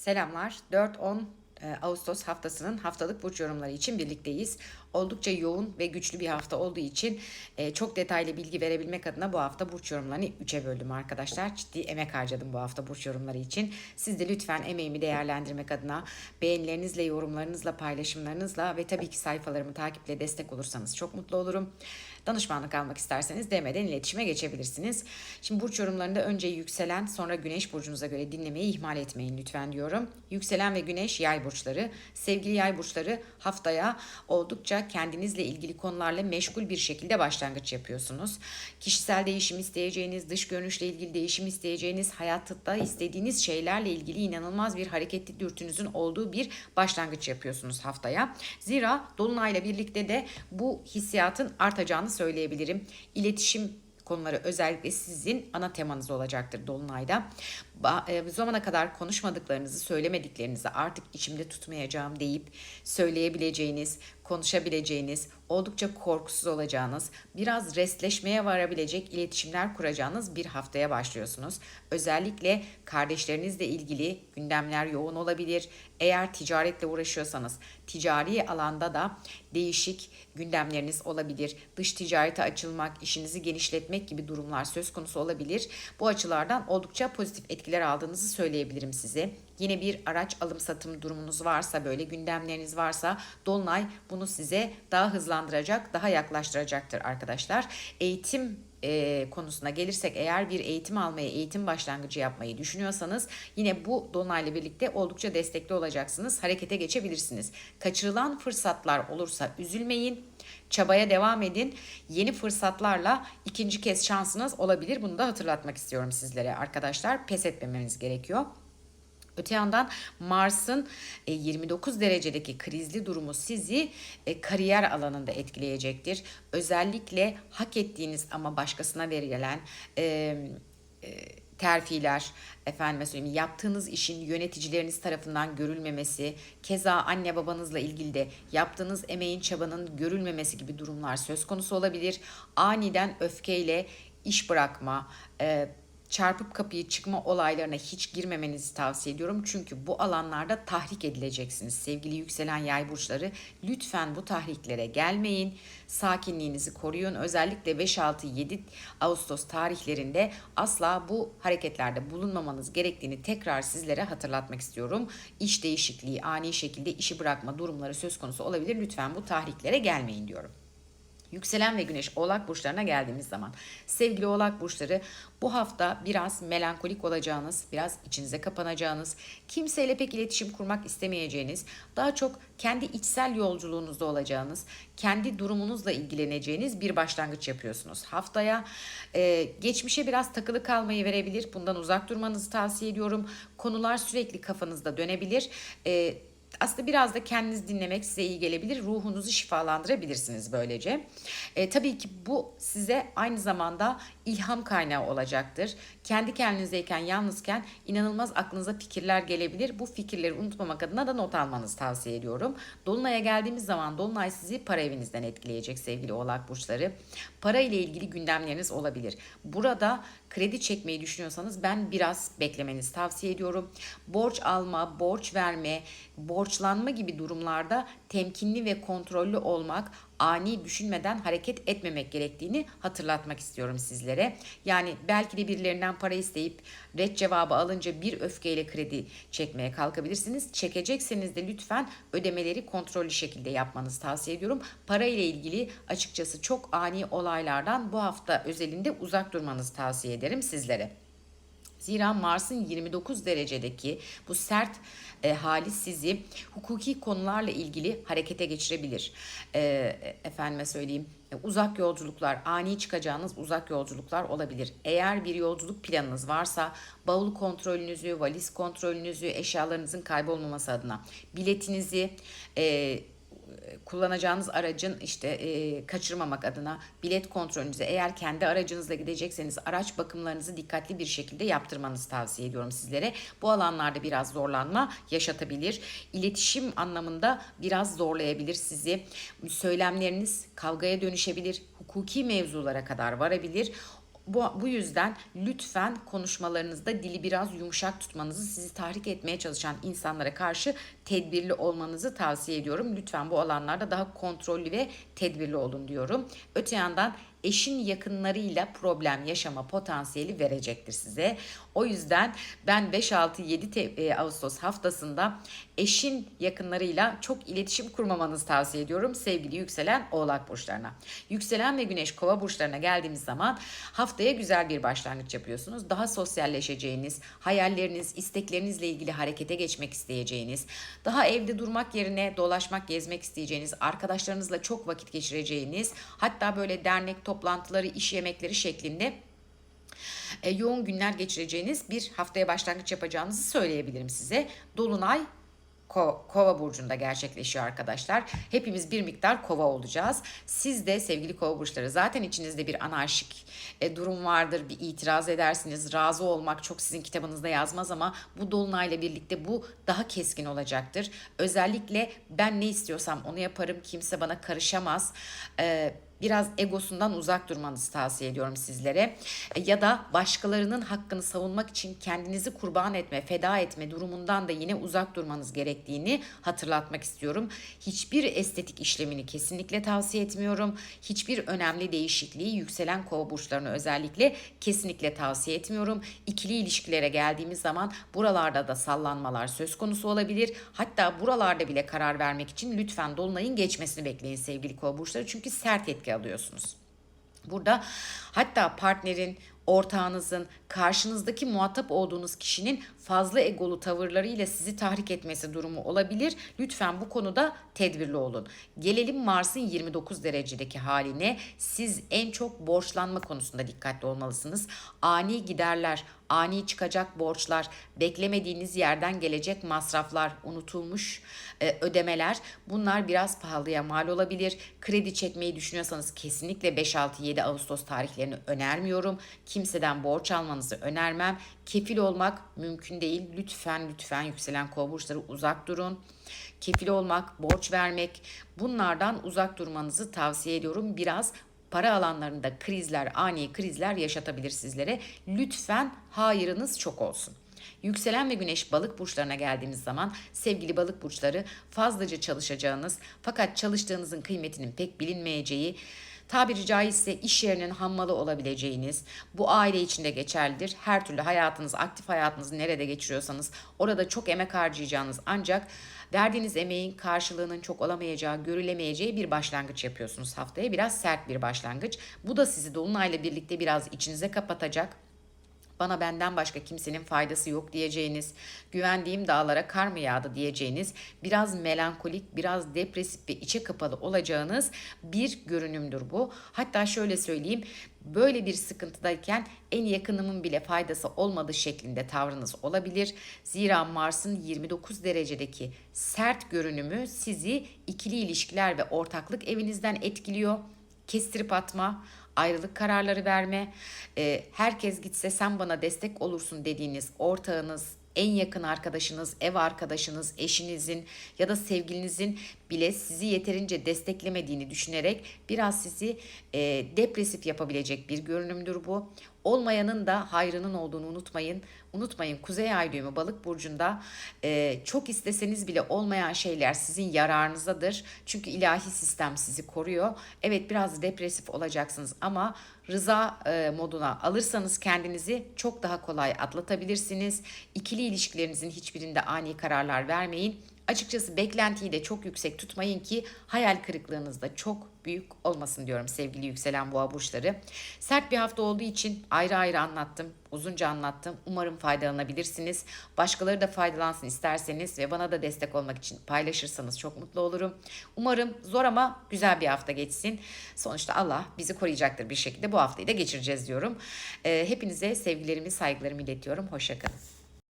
Selamlar. 4-10 e, Ağustos haftasının haftalık burç yorumları için birlikteyiz. Oldukça yoğun ve güçlü bir hafta olduğu için e, çok detaylı bilgi verebilmek adına bu hafta burç yorumlarını 3'e böldüm arkadaşlar. Ciddi emek harcadım bu hafta burç yorumları için. Siz de lütfen emeğimi değerlendirmek adına beğenilerinizle, yorumlarınızla, paylaşımlarınızla ve tabii ki sayfalarımı takiple destek olursanız çok mutlu olurum. Danışmanlık almak isterseniz DM'den iletişime geçebilirsiniz. Şimdi burç yorumlarında önce yükselen sonra güneş burcunuza göre dinlemeyi ihmal etmeyin lütfen diyorum. Yükselen ve güneş yay burçları. Sevgili yay burçları haftaya oldukça kendinizle ilgili konularla meşgul bir şekilde başlangıç yapıyorsunuz. Kişisel değişim isteyeceğiniz, dış görünüşle ilgili değişim isteyeceğiniz, hayatta istediğiniz şeylerle ilgili inanılmaz bir hareketli dürtünüzün olduğu bir başlangıç yapıyorsunuz haftaya. Zira Dolunay'la birlikte de bu hissiyatın artacağını söyleyebilirim. İletişim konuları özellikle sizin ana temanız olacaktır Dolunay'da. E, Bu zamana kadar konuşmadıklarınızı, söylemediklerinizi artık içimde tutmayacağım deyip söyleyebileceğiniz, konuşabileceğiniz, oldukça korkusuz olacağınız, biraz restleşmeye varabilecek iletişimler kuracağınız bir haftaya başlıyorsunuz. Özellikle kardeşlerinizle ilgili gündemler yoğun olabilir. Eğer ticaretle uğraşıyorsanız ticari alanda da değişik gündemleriniz olabilir. Dış ticarete açılmak, işinizi genişletmek gibi durumlar söz konusu olabilir. Bu açılardan oldukça pozitif etkiler aldığınızı söyleyebilirim size. Yine bir araç alım satım durumunuz varsa böyle gündemleriniz varsa Dolunay bunu size daha hızlandıracak, daha yaklaştıracaktır arkadaşlar. Eğitim e, konusuna gelirsek eğer bir eğitim almayı, eğitim başlangıcı yapmayı düşünüyorsanız yine bu Dolunay'la birlikte oldukça destekli olacaksınız. Harekete geçebilirsiniz. Kaçırılan fırsatlar olursa üzülmeyin. Çabaya devam edin. Yeni fırsatlarla ikinci kez şansınız olabilir. Bunu da hatırlatmak istiyorum sizlere arkadaşlar. Pes etmemeniz gerekiyor. Öte yandan Mars'ın e, 29 derecedeki krizli durumu sizi e, kariyer alanında etkileyecektir. Özellikle hak ettiğiniz ama başkasına verilen e, e, terfiler, efendime söyleyeyim yaptığınız işin yöneticileriniz tarafından görülmemesi, keza anne babanızla ilgili de yaptığınız emeğin çabanın görülmemesi gibi durumlar söz konusu olabilir. Aniden öfkeyle iş bırakma, e, çarpıp kapıyı çıkma olaylarına hiç girmemenizi tavsiye ediyorum. Çünkü bu alanlarda tahrik edileceksiniz. Sevgili yükselen yay burçları lütfen bu tahriklere gelmeyin. Sakinliğinizi koruyun. Özellikle 5, 6, 7 Ağustos tarihlerinde asla bu hareketlerde bulunmamanız gerektiğini tekrar sizlere hatırlatmak istiyorum. İş değişikliği, ani şekilde işi bırakma durumları söz konusu olabilir. Lütfen bu tahriklere gelmeyin diyorum. Yükselen ve güneş oğlak burçlarına geldiğimiz zaman sevgili oğlak burçları bu hafta biraz melankolik olacağınız, biraz içinize kapanacağınız, kimseyle pek iletişim kurmak istemeyeceğiniz, daha çok kendi içsel yolculuğunuzda olacağınız, kendi durumunuzla ilgileneceğiniz bir başlangıç yapıyorsunuz. Haftaya e, geçmişe biraz takılı kalmayı verebilir. Bundan uzak durmanızı tavsiye ediyorum. Konular sürekli kafanızda dönebilir. E, aslında biraz da kendiniz dinlemek size iyi gelebilir. Ruhunuzu şifalandırabilirsiniz böylece. E, tabii ki bu size aynı zamanda ilham kaynağı olacaktır. Kendi kendinizdeyken, yalnızken inanılmaz aklınıza fikirler gelebilir. Bu fikirleri unutmamak adına da not almanızı tavsiye ediyorum. Dolunay'a geldiğimiz zaman Dolunay sizi para evinizden etkileyecek sevgili oğlak burçları. Para ile ilgili gündemleriniz olabilir. Burada kredi çekmeyi düşünüyorsanız ben biraz beklemenizi tavsiye ediyorum. Borç alma, borç verme, borçlanma gibi durumlarda temkinli ve kontrollü olmak, ani düşünmeden hareket etmemek gerektiğini hatırlatmak istiyorum sizlere. Yani belki de birilerinden para isteyip red cevabı alınca bir öfkeyle kredi çekmeye kalkabilirsiniz. Çekecekseniz de lütfen ödemeleri kontrollü şekilde yapmanızı tavsiye ediyorum. Para ile ilgili açıkçası çok ani olaylardan bu hafta özelinde uzak durmanızı tavsiye ederim sizlere. Zira Mars'ın 29 derecedeki bu sert e, hali sizi hukuki konularla ilgili harekete geçirebilir. E, efendime söyleyeyim e, uzak yolculuklar, ani çıkacağınız uzak yolculuklar olabilir. Eğer bir yolculuk planınız varsa bavul kontrolünüzü, valiz kontrolünüzü, eşyalarınızın kaybolmaması adına biletinizi, e, kullanacağınız aracın işte e, kaçırmamak adına bilet kontrolünüzü eğer kendi aracınızla gidecekseniz araç bakımlarınızı dikkatli bir şekilde yaptırmanızı tavsiye ediyorum sizlere. Bu alanlarda biraz zorlanma yaşatabilir. İletişim anlamında biraz zorlayabilir sizi. Söylemleriniz kavgaya dönüşebilir. Hukuki mevzulara kadar varabilir Bu, bu yüzden lütfen konuşmalarınızda dili biraz yumuşak tutmanızı, sizi tahrik etmeye çalışan insanlara karşı tedbirli olmanızı tavsiye ediyorum. Lütfen bu alanlarda daha kontrollü ve tedbirli olun diyorum. Öte yandan eşin yakınlarıyla problem yaşama potansiyeli verecektir size. O yüzden ben 5 6 7 te- e, Ağustos haftasında eşin yakınlarıyla çok iletişim kurmamanızı tavsiye ediyorum sevgili yükselen Oğlak burçlarına. Yükselen ve Güneş Kova burçlarına geldiğimiz zaman haftaya güzel bir başlangıç yapıyorsunuz. Daha sosyalleşeceğiniz, hayalleriniz, isteklerinizle ilgili harekete geçmek isteyeceğiniz, daha evde durmak yerine dolaşmak, gezmek isteyeceğiniz, arkadaşlarınızla çok vakit geçireceğiniz, hatta böyle dernek toplantıları, iş yemekleri şeklinde e, yoğun günler geçireceğiniz bir haftaya başlangıç yapacağınızı söyleyebilirim size. Dolunay Ko- Kova burcunda gerçekleşiyor arkadaşlar. Hepimiz bir miktar kova olacağız. Siz de sevgili kova burçları zaten içinizde bir anarşik e, durum vardır. Bir itiraz edersiniz. Razı olmak çok sizin kitabınızda yazmaz ama bu dolunayla birlikte bu daha keskin olacaktır. Özellikle ben ne istiyorsam onu yaparım. Kimse bana karışamaz. E, biraz egosundan uzak durmanızı tavsiye ediyorum sizlere. E, Ya da başkalarının hakkını savunmak için kendinizi kurban etme, feda etme durumundan da yine uzak durmanız gerektiğini hatırlatmak istiyorum. Hiçbir estetik işlemini kesinlikle tavsiye etmiyorum. Hiçbir önemli değişikliği yükselen kova burçlarına özellikle kesinlikle tavsiye etmiyorum. İkili ilişkilere geldiğimiz zaman buralarda da sallanmalar söz konusu olabilir. Hatta buralarda bile karar vermek için lütfen dolunayın geçmesini bekleyin sevgili kova burçları. Çünkü sert etki alıyorsunuz. Burada hatta partnerin, ortağınızın, karşınızdaki muhatap olduğunuz kişinin fazla egolu tavırlarıyla sizi tahrik etmesi durumu olabilir. Lütfen bu konuda tedbirli olun. Gelelim Mars'ın 29 derecedeki haline. Siz en çok borçlanma konusunda dikkatli olmalısınız. Ani giderler, ani çıkacak borçlar, beklemediğiniz yerden gelecek masraflar, unutulmuş e, ödemeler bunlar biraz pahalıya mal olabilir. Kredi çekmeyi düşünüyorsanız kesinlikle 5-6-7 Ağustos tarihlerini önermiyorum. Kimseden borç almanızı önermem. Kefil olmak mümkün değil. Lütfen lütfen yükselen kova burçları uzak durun. Kefil olmak, borç vermek bunlardan uzak durmanızı tavsiye ediyorum. Biraz para alanlarında krizler, ani krizler yaşatabilir sizlere. Lütfen hayırınız çok olsun. Yükselen ve güneş balık burçlarına geldiğimiz zaman sevgili balık burçları fazlaca çalışacağınız fakat çalıştığınızın kıymetinin pek bilinmeyeceği tabiri caizse iş yerinin hammalı olabileceğiniz, bu aile içinde geçerlidir. Her türlü hayatınız, aktif hayatınızı nerede geçiriyorsanız orada çok emek harcayacağınız ancak verdiğiniz emeğin karşılığının çok olamayacağı, görülemeyeceği bir başlangıç yapıyorsunuz haftaya. Biraz sert bir başlangıç. Bu da sizi dolunayla birlikte biraz içinize kapatacak bana benden başka kimsenin faydası yok diyeceğiniz, güvendiğim dağlara kar mı yağdı diyeceğiniz, biraz melankolik, biraz depresif ve içe kapalı olacağınız bir görünümdür bu. Hatta şöyle söyleyeyim, böyle bir sıkıntıdayken en yakınımın bile faydası olmadığı şeklinde tavrınız olabilir. Zira Mars'ın 29 derecedeki sert görünümü sizi ikili ilişkiler ve ortaklık evinizden etkiliyor. Kestirip atma, ayrılık kararları verme, e, herkes gitse sen bana destek olursun dediğiniz ortağınız, en yakın arkadaşınız, ev arkadaşınız, eşinizin ya da sevgilinizin bile sizi yeterince desteklemediğini düşünerek biraz sizi e, depresif yapabilecek bir görünümdür bu. Olmayanın da hayrının olduğunu unutmayın. Unutmayın Kuzey Ay düğümü balık burcunda e, çok isteseniz bile olmayan şeyler sizin yararınızadır. Çünkü ilahi sistem sizi koruyor. Evet biraz depresif olacaksınız ama rıza e, moduna alırsanız kendinizi çok daha kolay atlatabilirsiniz. İkili ilişkilerinizin hiçbirinde ani kararlar vermeyin. Açıkçası beklentiyi de çok yüksek tutmayın ki hayal kırıklığınız da çok büyük olmasın diyorum sevgili yükselen boğa burçları. Sert bir hafta olduğu için ayrı ayrı anlattım, uzunca anlattım. Umarım faydalanabilirsiniz. Başkaları da faydalansın isterseniz ve bana da destek olmak için paylaşırsanız çok mutlu olurum. Umarım zor ama güzel bir hafta geçsin. Sonuçta Allah bizi koruyacaktır bir şekilde bu haftayı da geçireceğiz diyorum. Ee, hepinize sevgilerimi, saygılarımı iletiyorum. Hoşçakalın.